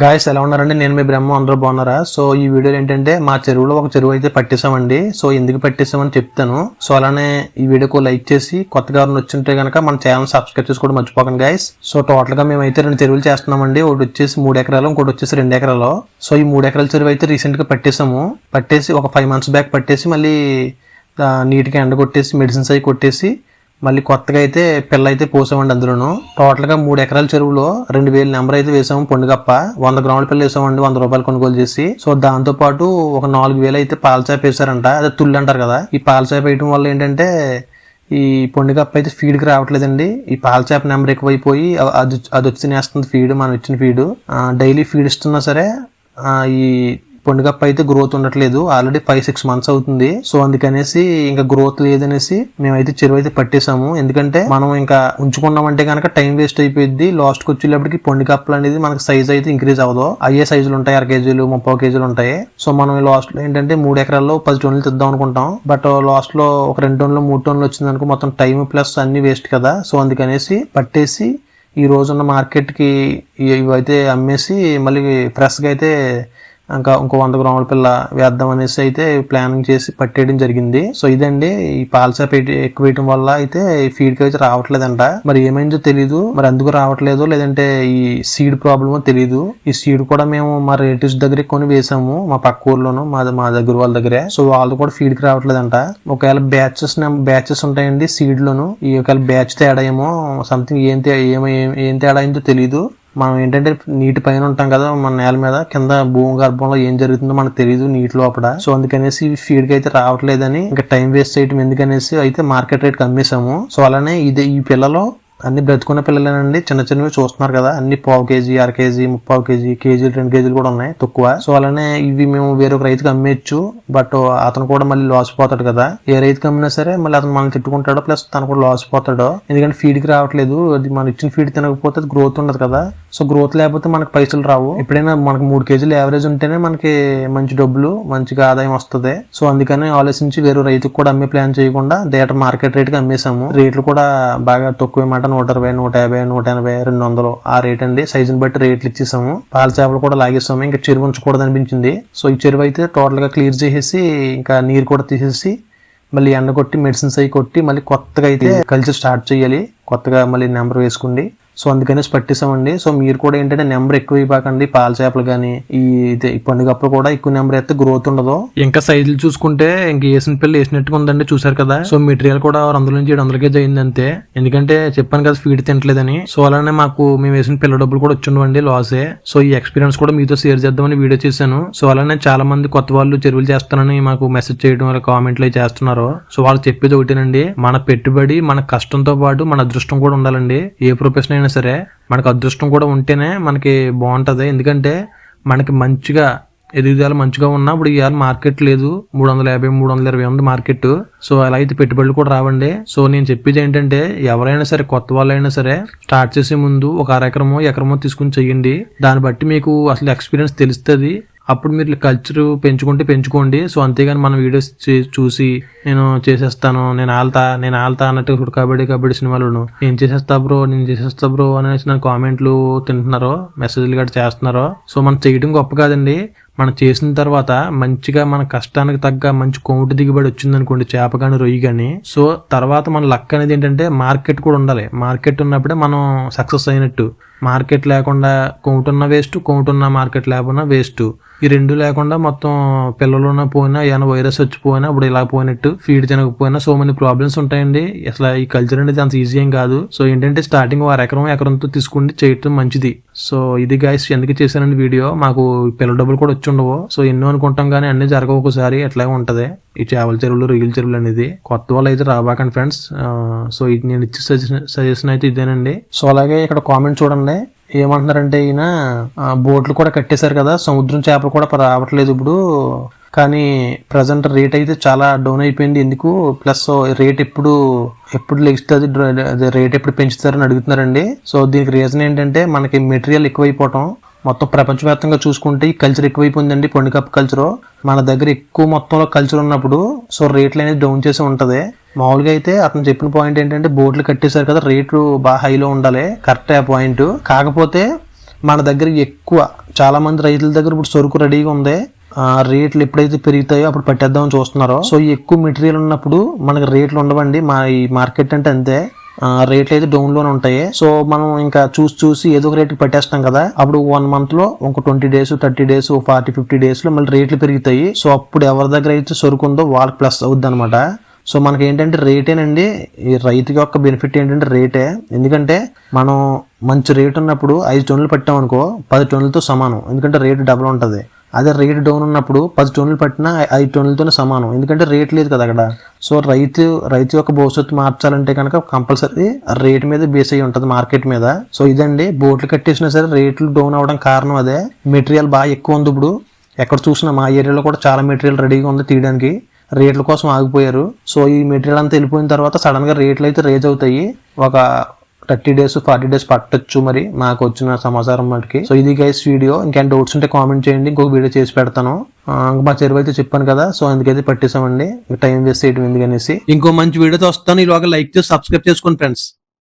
Guys ఎలా ఉన్నారండి? నేను మీ బ్రహ్మ అందరూ బాగున్నారా? సో ఈ వీడియోలో ఏంటంటే మా చెరువులో ఒక చెరువు అయితే పట్టేసామండి సో ఎందుకు పట్టేసామని చెప్తాను. సో అలానే ఈ వీడియోకు లైక్ చేసి కొత్తగా వచ్చింటే కనుక మన ఛానల్ సబ్స్క్రైబ్ చేసుకోవడం మర్చిపోకండి గాయస్ సో టోటల్గా మేమైతే రెండు చెరువులు చేస్తున్నామండి. ఒకటి వచ్చేసి మూడు ఎకరాలు ఇంకోటి వచ్చేసి రెండు ఎకరాలు. సో ఈ మూడు ఎకరాల చెరువు అయితే రీసెంట్గా పట్టేసాము పట్టేసి ఒక ఫైవ్ మంత్స్ బ్యాక్ పట్టేసి మళ్ళీ నీట్గా ఎండ కొట్టేసి మెడిసిన్స్ అవి కొట్టేసి మళ్ళీ కొత్తగా అయితే పిల్ల అయితే పోసామండి అందులోను. టోటల్గా మూడు ఎకరాల చెరువులో రెండు వేల నెంబర్ అయితే వేసాము పొండుగప్ప. వంద గ్రాముల పిల్ల వేసామండి వంద రూపాయలు కొనుగోలు చేసి. సో దాంతో పాటు ఒక నాలుగు వేలు అయితే పాలచాప వేసారంట అదే తుళ్ళు అంటారు కదా. ఈ పాలచాప వేయడం వల్ల ఏంటంటే ఈ పండుగప్ప అయితే ఫీడ్కి రావట్లేదండి. ఈ పాలచాప నెంబర్ ఎక్కువైపోయి అది అది వచ్చి నేస్తుంది ఫీడ్ మనం ఇచ్చిన ఫీడ్ డైలీ ఫీడ్ ఇస్తున్నా సరే ఈ పొండుగప్ప అయితే గ్రోత్ ఉండట్లేదు. ఆల్రెడీ ఫైవ్ సిక్స్ మంత్స్ అవుతుంది. సో అందుకనేసి ఇంకా గ్రోత్ లేదనేసి మేమైతే చెరువు అయితే పట్టేశాము. ఎందుకంటే మనం ఇంకా ఉంచుకున్నామంటే కనుక టైం వేస్ట్ అయిపోయింది లాస్ట్కి వచ్చేటప్పటికి పొండుగప్పలు అనేది మనకి సైజ్ అయితే ఇంక్రీజ్ అవ్వదు. అయ్యే సైజులు ఉంటాయి. అర కేజీలు ముప్పై కేజీలు ఉంటాయి. సో మనం లాస్ట్లో ఏంటంటే మూడు ఎకరాల్లో పది టన్నులు తిద్దాం అనుకుంటాం. బట్ లాస్ట్ uh, లో ఒక రెండు టన్నులు మూడు టన్నులు వచ్చింది అనుకో మొత్తం టైం ప్లస్ అన్ని వేస్ట్ కదా. సో అందుకనేసి పట్టేసి ఈ రోజున్న మార్కెట్కి ఇవైతే అమ్మేసి మళ్ళీ ఫ్రెష్గా అయితే ఇంకా ఇంకో వంద గ్రాముల పిల్ల వేద్దాం అనేసి అయితే ప్లానింగ్ చేసి పట్టేయడం జరిగింది. సో ఇదండి ఈ పాలసా ఎక్కువ వేయడం వల్ల అయితే ఈ ఫీడ్కి అయితే రావట్లేదంట. మరి ఏమైందో తెలియదు మరి అందుకు రావట్లేదు లేదంటే ఈ సీడ్ ప్రాబ్లమో తెలియదు ఈ సీడ్ కూడా మేము మా రిలేటివ్స్ దగ్గర కొని వేసాము మా పక్క ఊర్లోను మా మా దగ్గర వాళ్ళ దగ్గరే. సో వాళ్ళు కూడా ఫీడ్కి రావట్లేదంట. ఒకవేళ బ్యాచెస్ బ్యాచెస్ ఉంటాయండి సీడ్ లోను. ఈ ఒకవేళ బ్యాచ్ తేడా ఏమో సంథింగ్ ఏం ఏమో ఏం- ఏం తేడా అయిందో తెలియదు మనం ఏంటంటే నీటి పైన ఉంటాం కదా మన నేల మీద కింద భూమి గర్భంలో ఏం జరుగుతుందో మనకు తెలియదు నీటి లోపల. సో అందుకనేసి ఫీడ్కి అయితే రావట్లేదని ఇంకా టైం వేస్ట్ చేయటం ఎందుకనేసి అయితే మార్కెట్ రేట్ అమ్మేసాము సో అలానే ఇది ఈ పిల్లలో అన్ని బ్రతుకున్న పిల్లలేనండి. చిన్న చిన్నవి చూస్తున్నారు కదా. అన్ని పావు కేజీ అర కేజీ ముప్పావు కేజీ కేజీలు రెండు కేజీలు కూడా ఉన్నాయి తక్కువ. సో అలానే ఇవి మేము వేరొక రైతుకి అమ్మేయచ్చు. బట్ అతను కూడా మళ్ళీ లాస్ పోతాడు కదా. ఏ రైతుకి అమ్మినా సరే మళ్ళీ అతను మనల్ని తిట్టుకుంటాడో ప్లస్ తను కూడా లాస్ పోతాడో ఎందుకంటే ఫీడ్కి రావట్లేదు. అది మనం ఇచ్చిన ఫీడ్ తినకపోతే గ్రోత్ ఉండదు కదా. సో గ్రోత్ లేకపోతే మనకి పైసలు రావు. ఎప్పుడైనా మనకు మూడు కేజీలు యావరేజ్ ఉంటేనే మనకి మంచి డబ్బులు మంచిగా ఆదాయం వస్తుంది. సో అందుకని ఆలోచించి వేరే రైతుకు కూడా అమ్మే ప్లాన్ చేయకుండా డేటా మార్కెట్ రేట్కి అమ్మేసాము రేట్లు కూడా బాగా తక్కువ మాట నూట ఇరవై నూట యాభై నూట ఎనభై రెండు వందలు ఆ రేట్ అండి సైజుని బట్టి రేట్లు ఇచ్చేసాము. పాల చేపలు కూడా లాగేసాము. ఇంకా చెరువు ఉంచకూడదు అనిపించింది. సో ఈ చెరువు అయితే టోటల్గా క్లియర్ చేసేసి ఇంకా నీరు కూడా తీసేసి మళ్ళీ ఎండ కొట్టి మెడిసిన్స్ అవి కొట్టి మళ్ళీ కొత్తగా అయితే కల్చర్ స్టార్ట్ చేయాలి. కొత్తగా మళ్ళీ నెంబర్ వేసుకోండి. సో అందుకనేసి పట్టేసామండి సో మీరు కూడా ఏంటంటే నెంబర్ ఎక్కువ ఇవ్వకండి. పాల చేపలు కానీ ఈ ఇది ఈ పండుగప్పుడు కూడా ఎక్కువ నెంబర్ అయితే గ్రోత్ ఉండదు. ఇంకా సైజులు చూసుకుంటే ఇంక వేసిన పిల్లలు వేసినట్టుగా ఉందండి చూసారు కదా. సో మెటీరియల్ కూడా అందులో వందల నుంచి ఏడు వందల కేజీ అయింది అంతే. ఎందుకంటే చెప్పాను కదా ఫీడ్ తింటలేదని సో అలానే మాకు మేము వేసిన పిల్ల డబ్బులు కూడా వచ్చిండవండి లాసే. సో ఈ ఎక్స్పీరియన్స్ కూడా మీతో షేర్ చేద్దామని వీడియో చేశాను. సో అలానే చాలా మంది కొత్త వాళ్ళు చెరువులు చేస్తానని మాకు మెసేజ్ చేయడం వల్ల కామెంట్లు చేస్తున్నారు. సో వాళ్ళు చెప్పేది ఒకటేనండి మన పెట్టుబడి మన కష్టంతో పాటు మన అదృష్టం కూడా ఉండాలండి. ఏ ప్రొఫెషన్ అయినా సరే మనకు అదృష్టం కూడా ఉంటేనే మనకి బాగుంటది. ఎందుకంటే మనకి మంచిగా ఎదుగుదల మంచిగా ఉన్నా ఇప్పుడు ఇవాళ మార్కెట్ లేదు. మూడు వందల యాభై మూడు వందల ఇరవై ఉంది మార్కెట్. సో అలా అయితే పెట్టుబడులు కూడా రావండి. సో నేను చెప్పేది ఏంటంటే ఎవరైనా సరే కొత్త వాళ్ళైనా సరే స్టార్ట్ చేసే ముందు ఒక అరెకరమో ఎకరమో తీసుకుని చెయ్యండి దాన్ని బట్టి మీకు అసలు ఎక్స్పీరియన్స్ తెలుస్తుంది. అప్పుడు మీరు కల్చర్ పెంచుకుంటే పెంచుకోండి. సో అంతేగాని మన వీడియోస్ చూసి నేను చేసేస్తాను నేను ఆల్తా నేను ఆల్తా అన్నట్టు ఇప్పుడు కబడ్డీ కబడ్డీ సినిమాలు నేను చేసేస్తా బ్రో నేను చేసేస్తా బ్రో అనేసి నా కామెంట్లు తింటున్నారు మెసేజ్లు గట్రా చేస్తున్నారు. సో మనం చేయడం గొప్ప కాదండి. మనం చేసిన తర్వాత మంచిగా మన కష్టానికి తగ్గ మంచి కొమ్ముటి దిగుబడి వచ్చింది అనుకోండి చేప కానీ రొయ్యి కానీ సో తర్వాత మన లక్ అనేది ఏంటంటే మార్కెట్ కూడా ఉండాలి. మార్కెట్ ఉన్నప్పుడే మనం సక్సెస్ అయినట్టు. మార్కెట్ లేకుండా కొమ్ముటున్న వేస్ట్ కొమ్ముటున్న మార్కెట్ లేకుండా వేస్ట్. ఈ రెండు లేకుండా మొత్తం పిల్లలు పోయినా ఏమైనా వైరస్ వచ్చిపోయినా ఇప్పుడు ఇలా పోయినట్టు ఫీడ్ తినకపోయినా సో మెనీ ప్రాబ్లమ్స్ ఉంటాయండి. అసలు ఈ కల్చర్ అనేది అంత ఈజీ ఏం కాదు. సో ఏంటంటే స్టార్టింగ్ వారు ఎకరం ఎకరంతో తీసుకుంటే చేయటం మంచిది. సో ఇది గైస్ ఎందుకు చేశానండి వీడియో? మాకు పిల్ల డబ్బులు కూడా వచ్చి ఉండవు. సో ఎన్నో అనుకుంటాం కానీ అన్ని జరగవు ఒకసారి ఎట్లాగే ఉంటుంది. ఈ చేపల చెరువులు రొయ్యల చెరువులు అనేది. కొత్త వాళ్ళు అయితే రాబాకండి ఫ్రెండ్స్ సో ఇది నేను ఇచ్చే సజెషన్ సజెషన్ అయితే ఇదేనండి. సో అలాగే ఇక్కడ కామెంట్ చూడండి. ఏమంటున్నారంటే ఈయన బోట్లు కూడా కట్టేశారు కదా. సముద్రం చేపలు కూడా రావట్లేదు ఇప్పుడు. కానీ ప్రజెంట్ రేట్ అయితే చాలా డౌన్ అయిపోయింది. ఎందుకు? ప్లస్ రేట్ ఎప్పుడు ఎప్పుడు లెగిస్తుంది? రేట్ ఎప్పుడు పెంచుతారని అడుగుతున్నారండి. సో దీనికి రీజన్ ఏంటంటే మనకి మెటీరియల్ ఎక్కువైపోవటం. మొత్తం ప్రపంచవ్యాప్తంగా చూసుకుంటే ఈ కల్చర్ ఎక్కువైపోయిందండి. పండుగ కల్చర్ మన దగ్గర ఎక్కువ మొత్తంలో కల్చర్ ఉన్నప్పుడు సో రేట్లు అనేది డౌన్ చేసి ఉంటుంది. మామూలుగా అయితే అతను చెప్పిన పాయింట్ ఏంటంటే బోట్లు కట్టేశారు కదా రేట్లు బాగా హైలో ఉండాలి. కరెక్ట్ ఆ పాయింట్ కాకపోతే మన దగ్గర ఎక్కువ చాలా మంది రైతుల దగ్గర ఇప్పుడు సరుకు రెడీగా ఉంది. రేట్లు ఎప్పుడైతే పెరుగుతాయో అప్పుడు పట్టేద్దామని చూస్తున్నారో. సో ఎక్కువ మెటీరియల్ ఉన్నప్పుడు మనకి రేట్లు ఉండవండి. మా ఈ మార్కెట్ అంటే అంతే. రేట్లు అయితే డౌన్లోనే ఉంటాయి. సో మనం ఇంకా చూసి చూసి ఏదో ఒక రేటుకి పెట్టేస్తాం కదా. అప్పుడు వన్ మంత్లో ఒక twenty days thirty days forty fifty డేస్లో మళ్ళీ రేట్లు పెరుగుతాయి. సో అప్పుడు ఎవరి దగ్గర అయితే సరుకుందో వాళ్ళకి ప్లస్ అవుద్ది అనమాట సో మనకి ఏంటంటే రేటేనండి. ఈ రైతుకి యొక్క బెనిఫిట్ ఏంటంటే రేటే. ఎందుకంటే మనం మంచి రేట్ ఉన్నప్పుడు ఐదు టన్నులు పెట్టామనుకో పది టన్నులతో సమానం. ఎందుకంటే రేటు డబుల్ ఉంటుంది. అదే రేట్ డౌన్ ఉన్నప్పుడు పది టోన్లు పట్టినా ఐదు టోన్లతో సమానం. ఎందుకంటే రేట్ లేదు కదా అక్కడ. సో రైతు రైతు యొక్క భవిష్యత్తు మార్చాలంటే కనుక కంపల్సరీ రేట్ మీద బేస్ అయ్యి ఉంటుంది మార్కెట్ మీద. సో ఇదండి బోట్లు కట్టేసినా సరే రేట్లు డౌన్ అవడం కారణం అదే. మెటీరియల్ బాగా ఎక్కువ ఉంది ఇప్పుడు. ఎక్కడ చూసినా మా ఏరియాలో కూడా చాలా మెటీరియల్ రెడీగా ఉంది తీయడానికి. రేట్ల కోసం ఆగిపోయారు. సో ఈ మెటీరియల్ అంతా వెళ్ళిపోయిన తర్వాత సడన్గా రేట్లు అయితే రేజ్ అవుతాయి. ఒక థర్టీ డేస్ ఫార్టీ డేస్ పట్టొచ్చు మరి మాకు వచ్చిన సమాచారం మటుకి. సో ఇది గైస్ వీడియో ఇంకేం డౌట్స్ ఉంటే కామెంట్ చేయండి. ఇంకొక వీడియో చేసి పెడతాను. మా చెరువు అయితే చెప్పాను కదా సో అందుకైతే పట్టేసామండి. టైం వేస్ట్ చేయడం ఎందుకనేసి. ఇంకో మంచి వీడియోతో వస్తాను. ఇలాగ లైక్ చేసి సబ్స్క్రైబ్ చేసుకోండి ఫ్రెండ్స్